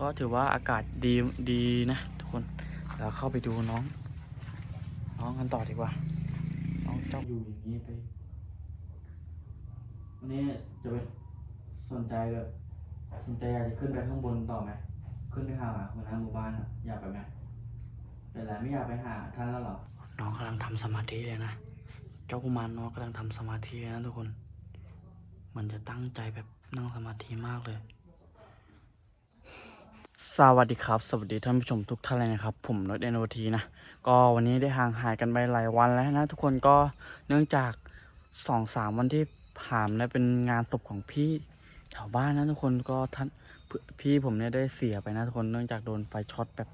ก็ถือว่าอากาศดีดีนะทุกคนเราเข้าไปดูน้อง น้องกันต่อดีกว่า น้องเจ้าอยู่อย่างนี้ไปวันนี้จะไปสนใจแบบสนใจอยากจะขึ้นไปข้างบนต่อไหมขึ้นไปหาหัวหน้าหมู่บ้านอะอยากไปไหมแต่ละไม่อยากไปหาท่านแล้วหรอน้องกำลังทำสมาธิเลยนะเจ้ากุมารน้องกำลังทำสมาธิเลยนะทุกคนเหมือนจะตั้งใจแบบนั่งสมาธิมากเลย สวัสดีครับ สวัสดีท่านผู้ชมทุกท่านเลยนะครับ ผมนดเอ็นโอทีนะ ก็วันนี้ได้ห่างหายกันไปหลายวันแล้วนะ ทุกคนก็เนื่องจากสองสามวันที่ผ่านนี่ยเป็นงานศพของพี่แถวบ้านนะทุกคนก็ท่านพี่ผมเนี่ยได้เสียไปนะทุกคนเนื่องจากโดนไฟช็อตแบบ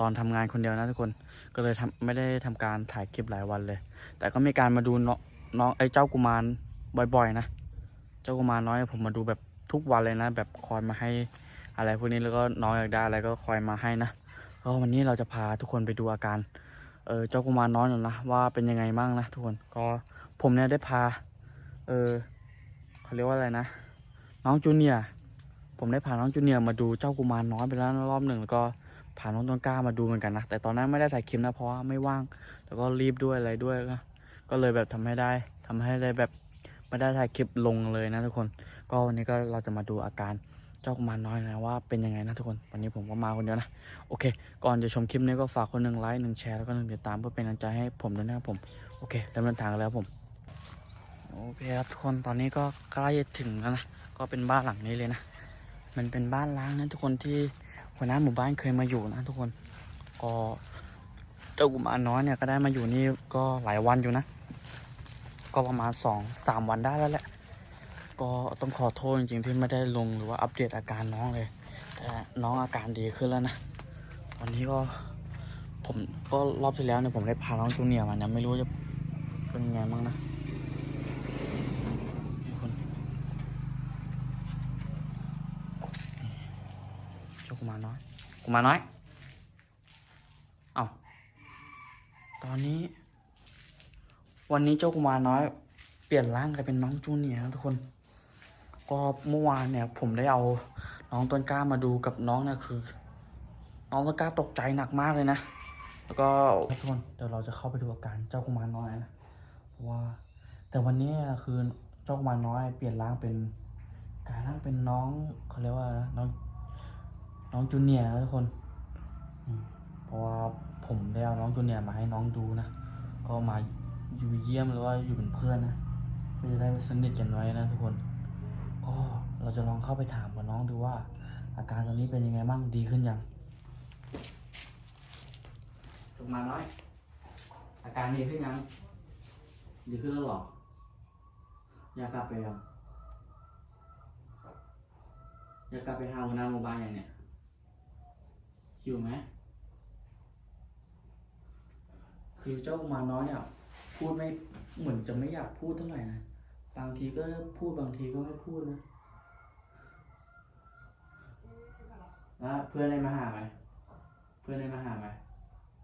ตอนทำงานคนเดียวนะทุกคนก็เลยทำไม่ได้ทำการถ่ายคลิปหลายวันเลย แต่ก็มีการมาดูน้องน้องไอ้เจ้ากุมารบ่อยๆนะ เจ้ากุมารน้อยผมมาดูแบบทุกวันเลยนะ แบบคอยมาให้ อะไรพวกนี้แล้วก็น้องอยากได้อะไรก็คอยมาให้นะก็วันนี้เราจะพาทุกคนไปดูอาการเออเจ้ากุมารน้อยหน่อยนะว่าเป็นยังไงบ้างนะทุกคนก็ผมเนี่ยได้พา เออเขาเรียกว่าอะไรนะ น้องจูเนียผมได้พาน้องจูเนียมาดูเจ้ากุมารน้อยไปแล้วรอบหนึ่งแล้วก็พาน้องต้นกล้ามาดูเหมือนกันนะแต่ตอนนั้นไม่ได้ถ่ายคลิปนะเพราะว่าไม่ว่าง แล้วก็รีบด้วยอะไรด้วยก็ก็เลยแบบทำให้ได้ทำให้ได้แบบไม่ได้ถ่ายคลิปลงเลยนะทุกคน ก็วันนี้ก็เราจะมาดูอาการเจ้ากุมารน้อยนะว่าเป็นยังไงนะทุกคน วันนี้ผมก็มาคนเดียวนะ โอเค ก่อนจะชมคลิปนี้ก็ฝากคนหนึ่งไลค์หนึ่งแชร์แล้วก็หนึ่งติดตามเพื่อเป็นกำลังใจให้ผมด้วยนะครับผม โอเคเริ่มเดินทางกันแล้วผม โอเคครับทุกคน ตอนนี้ก็ใกล้จะถึงแล้วนะ ก็เป็นบ้านหลังนี้เลยนะ มันเป็นบ้านล้างนะทุกคนที่หัวหน้าหมู่บ้านเคยมาอยู่นะทุกคน ก็เจ้ากุมารน้อยเนี่ยก็ได้มาอยู่นี่ก็หลายวันอยู่นะ ก็ประมาณสองสามวันได้แล้วแหละ ก็ต้องขอโทษจริงๆที่ไม่ได้ลงหรือว่าอัปเดตอาการน้องเลย แต่น้องอาการดีขึ้นแล้วนะ วันนี้ก็ผมก็รอบที่แล้วเนี่ยผมได้พาน้องจูเนียมาเนี่ยไม่รู้จะเป็นไงบ้างนะคนนี่เจ้ากุมารน้อยกุมารน้อยเอาตอนนี้ วันนี้เจ้ากุมารน้อย เปลี่ยนร่างกลายเป็นน้องจูเนียร์ทุกคน ก็เมื่อวานเนี่ย ผมได้เอาน้องต้นกล้ามาดูกับน้องเนี่ยคือ น้องต้นกล้าตกใจหนักมากเลยนะ แล้วก็ทุกคนเดี๋ยวเราจะเข้าไปดูอาการเจ้ากุมารน้อยนะเพราะว่า แต่วันนี้คือเจ้ากุมารน้อยเปลี่ยนร่างเป็นกลายร่างเป็นน้องเขาเรียกว่าน้องน้องจูเนียร์นะทุกคนเพราะว่าผมได้เอาน้องจูเนียร์มาให้น้องดูนะก็มาอยู่เยี่ยมหรือว่าอยู่เป็นเพื่อนนะเพื่อจะได้สนิทกันไว้นะทุกคน ก็เราจะลองเข้าไปถามกับน้องดูว่า อาการตอนนี้เป็นยังไงบ้างดีขึ้นยังถูกมาน้อย อาการดีขึ้นยัง ดีขึ้นแล้วหรออยากกลับไปยังอยากกลับไปหาหัวหน้าหมู่บ้านยังเนี่ยหิวไหมคือเจ้ากุมารน้อยเนี่ยพูดไม่เหมือนจะไม่อยากพูดเท่าไหร่นะ บางทีก็พูดบางทีก็ไม่พูดนะแล้วเพื่อนได้มาหาไหมเพื่อนได้มาหาไหม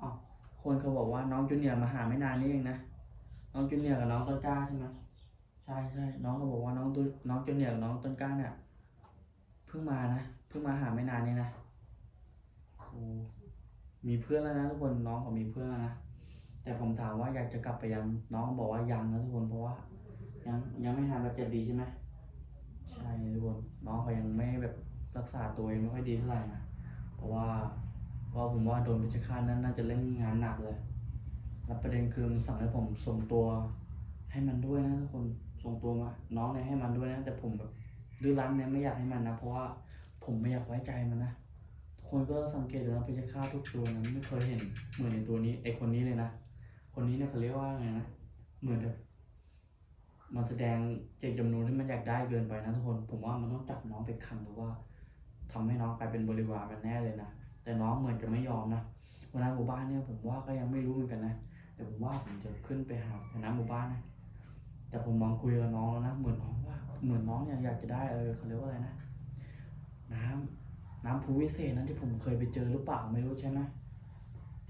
อ๋อคนเขาบอกว่าน้องจูเนียร์มาหาไม่นานนี้เองนะน้องจูเนียร์กับน้องต้นกล้าใช่ไหมใช่ใช่น้องก็บอกว่าน้องตุน้องจูเนียร์กับน้องต้นกล้าเนี่ยเพิ่งมานะเพิ่งมาหาไม่นานนี้นะโอ้มีเพื่อนแล้วนะทุกคนน้องเขามีเพื่อนแล้วนะแต่ผมถามว่าอยากจะกลับไปยังน้องบอกว่ายังนะทุกคนเพราะว่า ยังยังไม่หายแบบเจ็บดีใช่ไหมใช่ทุกคนน้องเขายังไม่แบบรักษาตัวเองไม่ค่อยดีเท่าไหร่นะเพราะว่าก็ผมว่าโดนพิชฆาตนั้นน่าจะเล่นงานหนักเลยแล้วประเด็นคือมันสั่งให้ผมส่งตัวให้มันด้วยนะทุกคนส่งตัวมา น้องเนี่ยให้มันด้วยนะ แต่ผมแบบดื้อรั้นเนี่ยไม่อยากให้มันนะ เพราะว่าผมไม่อยากไว้ใจมันนะทุกคนก็สังเกตดูนะพิชฆาตทุกตัวนะไม่เคยเห็นเหมือนในตัวนี้ไอคนนี้เลยนะคนนี้เนี่ยเขาเรียกว่าไงนะเหมือนแบบ มันแสดงเจตจำนงที่มันอยากได้เกินไปนะทุกคน ผมว่ามันต้องจับน้องไปขังหรือว่าทำให้น้องกลายเป็นบริวารมันแน่เลยนะ แต่น้องเหมือนจะไม่ยอมนะวันนั้นหมู่บ้านเนี่ยผมว่าก็ยังไม่รู้เหมือนกันนะ แต่ผมว่าผมจะขึ้นไปหาคณะหมู่บ้านนะ แต่ผมลองคุยกับน้องแล้วนะ เหมือนน้องว่า เหมือนน้องเนี่ยอยากจะได้เออเขาเรียกว่าอะไรนะ น้ำน้ำพูวิเศษนั้นที่ผมเคยไปเจอหรือเปล่าไม่รู้ใช่ไหม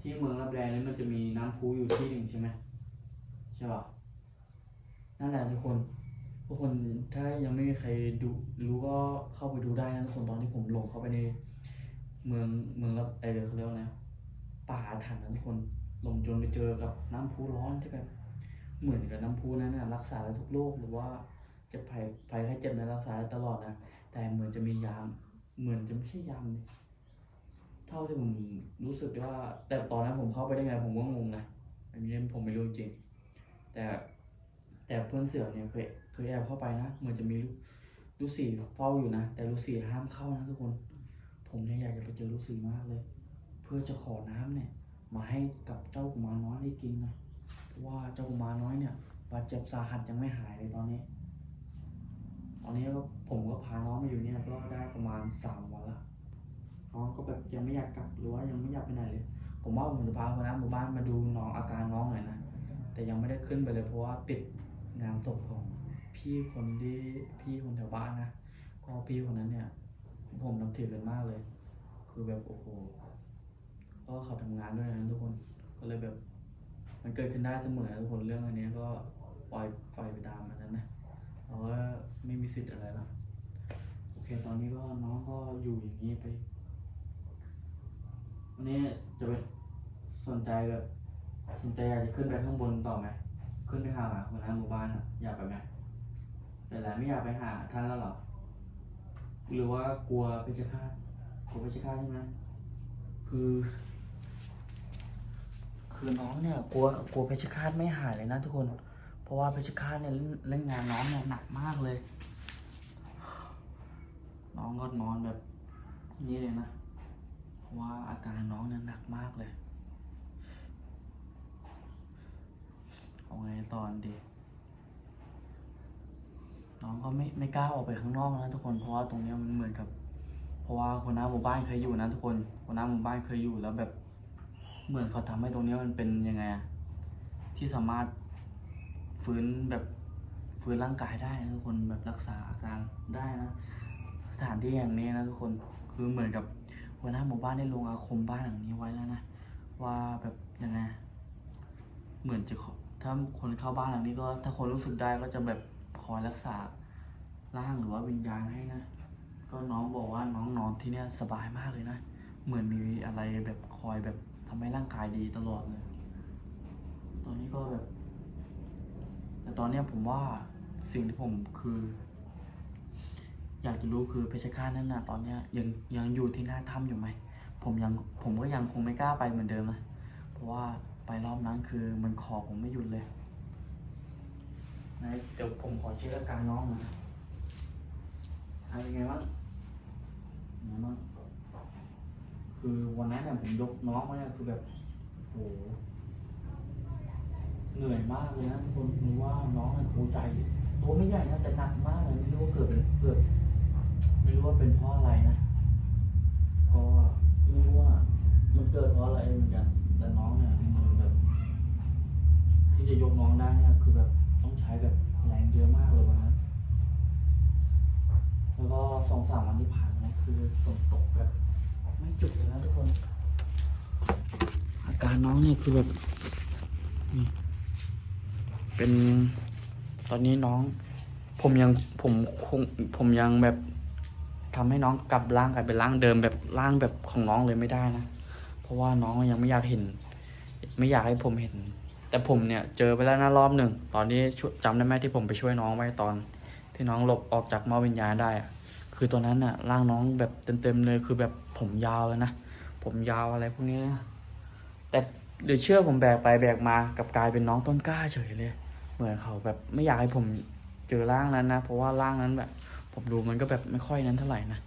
ที่เมืองรับแลนี่มันจะมีน้ำพุอยู่ที่หนึ่งใช่ไหมใช่ป่ะ นั่นแหละทุกคนทุกคนถ้ายังไม่มีใครดูรู้ก็เข้าไปดูได้นะทุกคนตอนที่ผมลงเข้าไปใน เมืองเมืองรับไอเลยเขาเรียกว่าไงป่าถรรพ์นั้นทุกคนลงจนไปเจอกับน้ำพุร้อนที่แบบเหมือนกับน้ำพุนั้นนะรักษาได้ทุกโรคหรือว่าจะภัยภัยไข้เจ็บนั้นรักษาได้ตลอดนะแต่เหมือนจะมียาม เหมือนจะไม่ใช่ยามนี่เท่าที่ผมรู้สึกว่า แต่ตอนนั้นผมเข้าไปได้ไงผมก็งงนะอันนี้ผมไม่รู้จริง แต่ แต่เพื่อนเสือเนี่ยเคยเคยแอบเข้าไปนะเหมือนจะมีลูกลูกสี่เฝ้าอยู่นะ แต่ลูกสี่ห้ามเข้านะทุกคน ผมเนี่ยอยากจะไปเจอลูกสี่มากเลย เพื่อจะขอน้ำเนี่ย มาให้กับเจ้ากุมารน้อยได้กินนะเพราะว่าเจ้ากุมารน้อยเนี่ยบาดเจ็บสาหัสยังไม่หายเลยตอนนี้ ตอนนี้ก็ผมก็พาน้องมาอยู่เนี่ยก็ได้ประมาณสามวันละน้องก็แบบยังไม่อยากกลับหรือว่ายังไม่อยากไปไหนเลย ผมว่าผมจะพาคนน้ำหมู่บ้านมาดูน้องอาการน้องหน่อยนะแต่ยังไม่ได้ขึ้นไปเลยเพราะว่าติด งานศพของพี่คนที่พี่คนแถวบ้านนะก็พี่คนนั้นเนี่ย ผมนับถือกันมากเลย คือแบบโอ้โหก็เขาทำงานด้วยนะทุกคนก็เลยแบบ มันเกิดขึ้นได้เสมอทุกคนเรื่องอันนี้ก็ปล่อยปล่อยไปตามมันนั้นนะเราก็ไม่มีสิทธิ์อะไรแล้วโอเค ตอนนี้ก็น้องก็อยู่อย่างนี้ไปวันนี้จะไปสนใจแบบสนใจอยากจะขึ้นไปข้างบนต่อไหม ขึ้นไปหาหัวหน้าหมู่บ้านอะอยากไปไหมแต่แหละไม่อยากไปหาท่านแล้วหรอหรือว่ากลัวเพชฌฆาตกลัวเพชฌฆาตใช่ไหมคือ คือน้องเนี่ยกลัวกลัวเพชฌฆาตไม่หายเลยนะทุกคน เพราะว่าเพชฌฆาตเนี่ยเล่นเล่นงานน้องเนี่ยหนักมากเลย น้องก็นอนแบบนี้เลยนะ เพราะว่าอาการน้องเนี่ยหนักมากเลย เอาไงตอนดีน้องก็ไม่ไม่กล้าออกไปข้างนอกนะทุกคนเพราะว่าตรงนี้มันเหมือนกับ เพราะว่าคนหน้าหมู่บ้านเคยอยู่นะทุกคนคนหน้าหมู่บ้านเคยอยู่แล้วแบบเหมือนเขาทำให้ตรงนี้มันเป็นยังไงอะที่สามารถฟื้นแบบฟื้นร่างกายได้นะทุกคนแบบรักษาอาการได้นะสถานที่แห่งนี้นะทุกคนคือเหมือนกับหัวหน้าหมู่บ้านได้ลงอาคมบ้านหลังนี้ไว้แล้วนะว่าแบบยังไงเหมือนจะขอ ถ้าคนเข้าบ้านหลังนี้ก็ ถ้าคนรู้สึกได้ก็จะแบบคอยรักษาร่างหรือว่าวิญญาณให้นะ ก็น้องบอกว่าน้องนอนที่เนี่ยสบายมากเลยนะ เหมือนมีอะไรแบบคอยแบบทำให้ร่างกายดีตลอดเลย ตอนนี้ก็แบบ แต่ตอนเนี้ยผมว่าสิ่งที่ผมคือ อยากจะรู้คือเพชฌฆาตนั่นน่ะตอนเนี้ยยังยังอยู่ที่หน้าถ้ำอยู่ไหม ผมยังผมก็ยังคงไม่กล้าไปเหมือนเดิมนะ เพราะว่า ไปรอบนั้นคือมันขอผมไม่หยุดเลยนะเดี๋ยวผมขอเช็คอาการน้องหนะอะไรไงบ้างไงบ้างคือวันนั้นเนี่ยผมยกน้องมาเนี่ยคือแบบโหเหนื่อยมากเลยนะทุกคนคือว่าน้องเนี่ยโหใจตัวไม่ใหญ่นะแต่หนักมากเลยไม่รู้ว่าเกิดเป็นเกิดไม่รู้ว่าเป็นเพราะอะไรนะก็ไม่รู้ว่ามันเกิดเพราะอะไรเหมือนกันแต่น้องเนี่ย ที่จะยกน้องได้เนี่ยคือแบบต้องใช้แบบแรงเยอะมากเลยวันนั้นแล้วก็สองสามวันที่ผ่านมาเนี่ยคือฝนตกแบบไม่หยุดเลยนะทุกคน อาการน้องเนี่ยคือแบบนี่เป็นตอนนี้น้อง ผมยังผมคงผมยังแบบทำให้น้องกลับร่างกลายเป็นร่างเดิมแบบร่างแบบของน้องเลยไม่ได้นะ เพราะว่าน้องยังไม่อยากเห็น ไม่อยากให้ผมเห็น แต่ผมเนี่ยเจอไปแล้วนะรอบหนึ่ง ตอนนี้ช่วยจำได้ไหมที่ผมไปช่วยน้องไว้ตอน ที่น้องหลบออกจากมอวิญญาณได้อะคือตอนนั้นน่ะร่างน้องแบบเต็มๆเลยคือแบบผมยาวเลยนะ ผมยาวอะไรพวกนี้นะแต่เดี๋ยวเชื่อผมแบกไปแบกมากับกลายเป็นน้องต้นกล้าเฉยเลย เหมือนเขาแบบไม่อยากให้ผมเจอร่างนั้นนะ เพราะว่าร่างนั้นแบบ ผมดูมันก็แบบไม่ค่อยนั้นเท่าไหร่นะ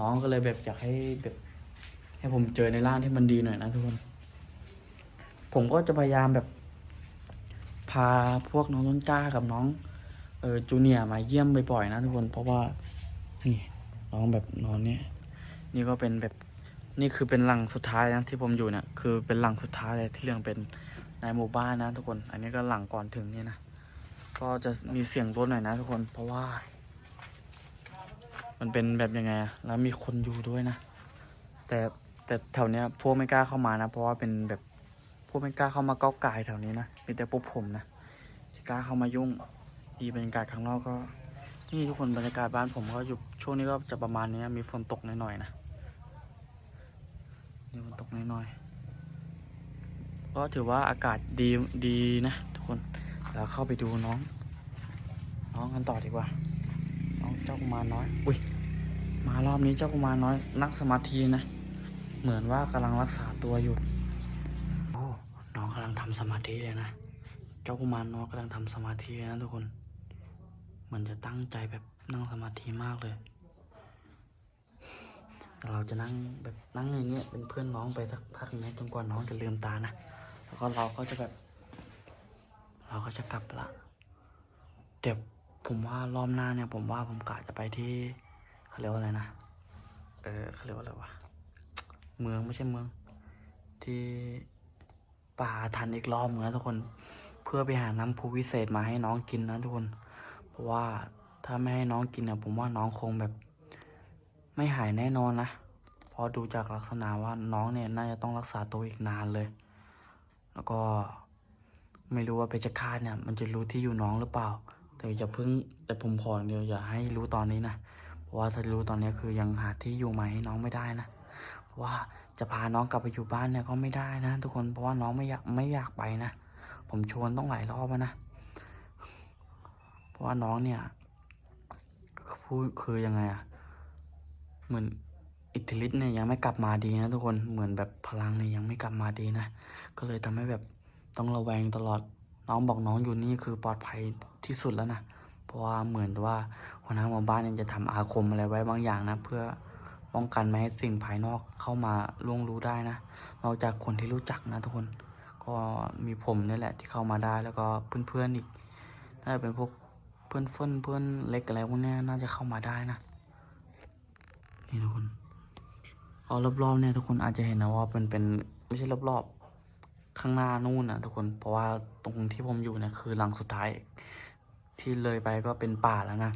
น้องก็เลยแบบอยากให้แบบให้ผมเจอในร่างที่มันดีหน่อยนะทุกคน ผมก็จะพยายามแบบาพวกน้องต้นกล้ากับน้องเออจูเนียมาเยี่ยมบ่อยๆนะทุกคนเพราะว่านี่น้องแบบนอนเนี่ยนี่ก็เป็นแบบนี่คือเป็นหลังสุดท้ายนะที่ผมอยู่เนี่ยคือเป็นหลังสุดท้ายเลยที่เรื่องเป็นในหมู่บ้านนะทุกคน อันนี้ก็หลังก่อนถึงนี่นะก็จะมีเสียงรถหน่อยนะทุกคนเพราะว่า มันเป็นแบบยังไงอะแล้วมีคนอยู่ด้วยนะแต่แต่แถวเนี้ยพวกไม่กล้าเข้ามานะ เพราะว่าเป็นแบบ วกไม่กล้าเข้ามาก้าไก่ายแถวนี้นะมีแต่พวกผมนะที่กล้าเข้ามายุ่งดีบรรยากาศข้างนอกก็ นี่ทุกคนบรรยากาศบ้านผมก็อยู่ช่วงนี้ก็จะประมาณนี้มีฝนตกหน่อยๆนะนี่มันตกน้อยๆก็ถือว่าอากาศดีดีนะ ทุกคนเราเข้าไปดูน้อง น้องกันต่อดีกว่า น้องเจ้ากุมารน้อย อุ้ยมารอบนี้เจ้ากุมารน้อย นักสมาธินะ เหมือนว่ากำลังรักษาตัวอยู่ ทำสมาธิเลยนะเจ้ากุมารน้อยกำลังทำสมาธิเลยนะทุกคน เหมือนจะตั้งใจแบบนั่งสมาธิมากเลยแต่เราจะนั่งแบบนั่งอย่างเงี้ยเป็นเพื่อนน้องไปสักพักนึงนะจนกว่าน้องจะลืมตานะแล้วก็เราก็จะแบบ เราก็จะกลับละเดี๋ยวผมว่ารอบหน้าเนี่ยผมว่าผมกะจะไปที่เขาเรียกว่าอะไรนะเออเขาเรียกว่าอะไรวะเมืองไม่ใช่เมืองที่ ป่าทันอีกรอบนะทุกคน เพื่อไปหาน้ำพุวิเศษมาให้น้องกินนะทุกคน เพราะว่าถ้าไม่ให้น้องกินเนี่ยผมว่าน้องคงแบบ ไม่หายแน่นอนนะเพราะดูจากลักษณะว่าน้องเนี่ยน่าจะต้องรักษาตัวอีกนานเลย แล้วก็ไม่รู้ว่าเพชฌฆาตเนี่ย มันจะรู้ที่อยู่น้องหรือเปล่า แต่อย่าเพิ่งแต่ผมขอเดียวอย่าให้รู้ตอนนี้นะ เพราะว่าถ้ารู้ตอนนี้คือยังหาที่อยู่ใหม่ให้น้องไม่ได้นะ เพราะว่า จะพาน้องกลับไปอยู่บ้านเนี่ยก็ไม่ได้นะ ทุกคนเพราะว่าน้องไม่อยากไม่อยากไปนะ ผมชวนต้องหลายรอบแล้วนะ เพราะว่าน้องเนี่ยพูดคือยังไงอะเหมือนอิทธิฤทธิ์เนี่ยยังไม่กลับมาดีนะทุกคนเหมือนแบบพลังเนี่ยยังไม่กลับมาดีนะ ก็เลยทำให้แบบต้องระแวงตลอด น้องบอกน้องอยู่นี่คือปลอดภัยที่สุดแล้วนะเพราะว่าเหมือนว่าหัวหน้าหมู่บ้านเนี่ยจะทำอาคมอะไรไว้บางอย่างนะ เพื่อ ป้องกันไม่ให้สิ่งภายนอกเข้ามาล่วงรู้ได้นะนอกจากคนที่รู้จักนะทุกคน ก็มีผมนี่แหละที่เข้ามาได้แล้วก็เพื่อนๆอีกน่าจะเป็นพวกเพื่อนเพื่อนเพื่อนเล็กอะไรพวกนี้น่าจะเข้ามาได้นะนี่ทุกคนเอารอบๆเนี่ยทุกคนอาจจะเห็นนะว่าเป็นเป็นไม่ใช่รอบๆ ข้างหน้านู่นนะทุกคนเพราะว่าตรงที่ผมอยู่เนี่ยคือหลังสุดท้าย ที่เลยไปก็เป็นป่าแล้วนะ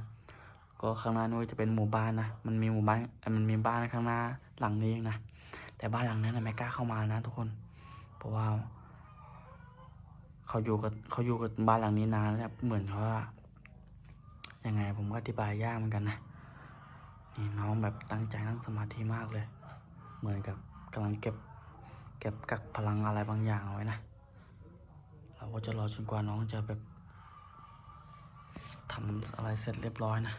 ก็ข้างหน้านู้นจะเป็นหมู่บ้านนะ มันมีหมู่บ้านมันมีบ้านข้างหน้าหลังนี้เองนะ แต่บ้านหลังนั้นไม่กล้าเข้ามานะทุกคน เพราะว่า เขาอยู่กับเขาอยู่กับบ้านหลังนี้นานแล้วเนี่ยเหมือนเขาว่ายังไงผมก็อธิบายยากเหมือนกันนะ นี่น้องแบบตั้งใจนั่งสมาธิมากเลย เหมือนกับกำลังเก็บ เก็บกักพลังอะไรบางอย่างเอาไว้นะ เราก็จะรอจนกว่าน้องจะแบบทำอะไรเสร็จเรียบร้อยนะ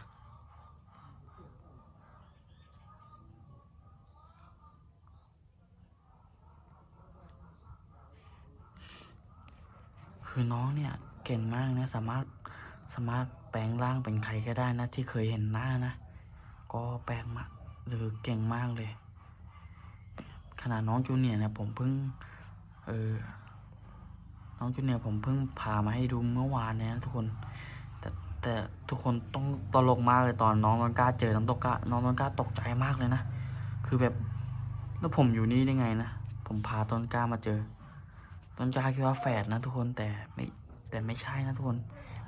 คือน้องเนี่ยเก่งมากนะสามารถสามารถแปลงร่างเป็นใครก็ได้นะที่เคยเห็นหน้านะ ก็แปลงมากหรือเก่งมากเลย ขนาดน้องจูเนียร์เนี่ยผมเพิ่งเออน้องจูเนียร์ผมเพิ่งพามาให้ดูเมื่อวานเนี่ยนะทุกคน แต่แต่ทุกคนต้องตลกมากเลยตอนน้องต้นกล้าเจอน้องต้นกล้าน้องต้นกล้าตกใจมากเลยนะ คือแบบแล้วผมอยู่นี่ได้ไงนะ ผมพาต้นกล้ามาเจอ ต้นกล้าคิดว่าแฝดนะทุกคนแต่ไม่แต่ไม่ใช่นะทุกคน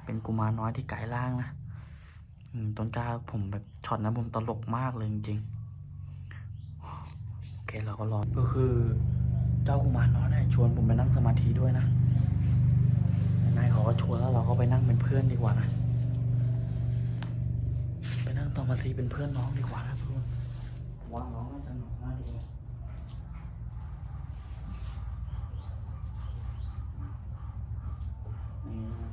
เป็นกุมารน้อยที่กลายร่างนะอืต้นกล้าผมแบบช็อตนั้นผมตลกมากเลยจริงๆโอเคเราก็รอก็คือเจ้ากุมารน้อยเนี่ยชวนผมไปนั่งสมาธิด้วยนะนายเขาก็ชวนแล้วเราก็ไปนั่งเป็นเพื่อนดีกว่านะ ไปนั่งสมาธิเป็นเพื่อนน้องดีกว่านะทุกคนผมว่าน้องน่าจะหนุกน่าดูนี่นะ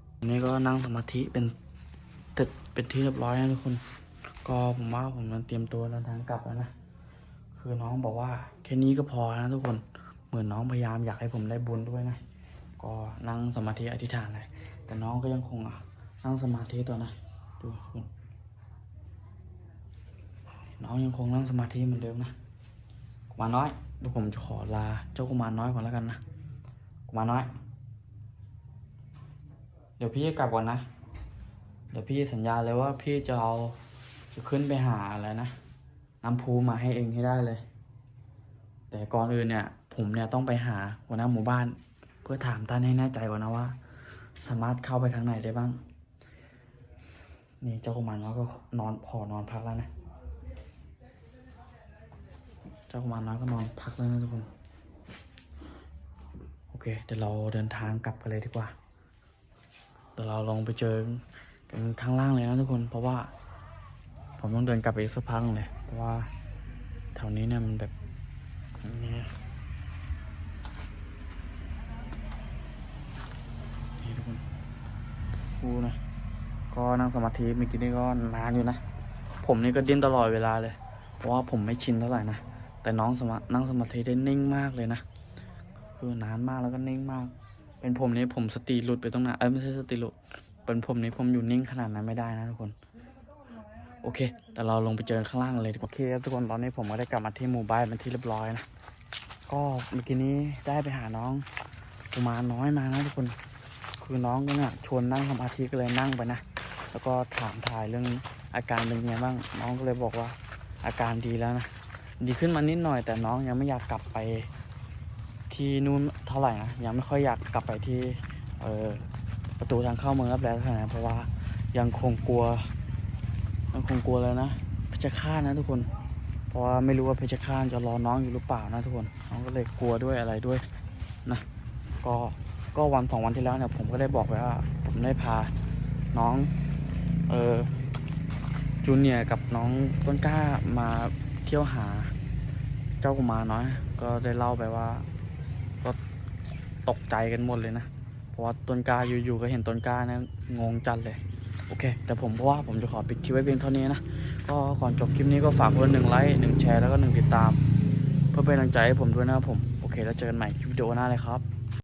อั นนี้ก็นั่งสมาธิเป็นเสร็จเป็นที่เรียบร้อยนะทุกคน ก็ผมว่าผมจะเตรียมตัวเดินทางกลับแล้วนะ คือน้องบอกว่าแค่นี้ก็พอนะทุกคน เหมือนน้องพยายามอยากให้ผมได้บุญด้วยนะ ก็นั่งสมาธิอธิษฐานเลย แต่น้องก็ยังคงอะนั่งสมาธิตัวนะ ดูทุกคนน้องยังคงนั่งสมาธิเหมือนเดิมนะกุมารน้อยเดี๋ยวผมจะขอลาเจ้ากุมารน้อยก่อนแล้วกันนะกุมารน้อย เดี๋ยวพี่จะกลับก่อนนะ เดี๋ยวพี่สัญญาเลยว่าพี่จะเอาจะขึ้นไปหาอะไรนะน้ำพูมาให้เองให้ได้เลย แต่ก่อนอื่นเนี่ย ผมเนี่ยต้องไปหาหัวหน้าหมู่บ้าน เพื่อถามท่านให้แน่ใจก่อนนะว่า สามารถเข้าไปทางไหนได้บ้าง นี่เจ้ากุมารน้อยก็นอนพอนอนพักแล้วนะ เจ้ากุมารน้อยก็นอนพักแล้วนะทุกคน โอเคเดี๋ยวเราเดินทางกลับกันเลยดีกว่า ดี๋ยวเราลองไปเจอกันข้างล่างเลยนะทุกคน เพราะว่า ผมต้องเดินกลับไปอีกสักพักเลย เพราะว่าแถวนี้เนี่ยมันแบบนี่นี่ทุกคนฟูนะ ก็นั่งสมาธิเมื่อกี้นี่ก็นานอยู่นะ ผมนี่ก็ดิ้นตลอดเวลาเลย เพราะว่าผมไม่ชินเท่าไหร่นะ แต่น้องสมานั่งสมาธิได้นิ่งมากเลยนะ คือนานมากแล้วก็นิ่งมาก เป็นผมนี่ผมสติหลุดไปตรงนั้นเอ้ยไม่ใช่สติหลุด เป็นผมนี่ผมอยู่นิ่งขนาดนั้นไม่ได้นะทุกคน โอเค แต่เราลงไปเจอข้างล่างเลยโอเคครับทุกคนตอนนี้ผมก็ได้กลับมาที่หมู่บ้านเป็นที่เรียบร้อยนะ ก็เมื่อกี้นี้ได้ไปหาน้องกุมารน้อยมานะทุกคน คือน้องก็เนี่ยชวนนั่งสมาธิก็เลยนั่งไปนะ แล้วก็ถามถ่ายเรื่องอาการเป็นไงบ้าง น้องก็เลยบอกว่าอาการดีแล้วนะ ดีขึ้นมานิดหน่อยแต่น้องยังไม่อยากกลับไป ที่นู่นเท่าไหร่นะยังไม่ค่อยอยากกลับไปที่เออประตูทางเข้าเมืองรับแลเท่าไหร่นะเพราะว่ายังคงกลัวยังคงกลัวเลยนะเพชฌฆาตนะทุกคน เพราะว่าไม่รู้ว่าเพชฌฆาตจะรอน้องอยู่หรือเปล่านะทุกคนน้องก็เลยกลัวด้วยอะไรด้วยนะก็ก็วันสองวันที่แล้วเนี่ยผมก็ได้บอกไว้ว่า ผมได้พาน้องเออจูเนียกับน้องต้นกล้ามาเที่ยวหาเจ้ากุมารน้อย ก็ได้เล่าไปว่า ตกใจกันหมดเลยนะ เพราะว่าต้นกล้าอยู่ๆก็เห็นต้นกล้านะงงจัดเลย โอเค แต่ผมเพราะว่าผมจะขอปิดคลิปไว้เพียงเท่านี้นะ ก็ก่อนจบคลิปนี้ก็ฝากไว้หนึ่งไลค์หนึ่งแชร์แล้วก็หนึ่งติดตาม เพื่อเป็นกำลังใจให้ผมด้วยนะผม โอเค แล้วเจอกันใหม่คลิปวิดีโอหน้าเลยครับ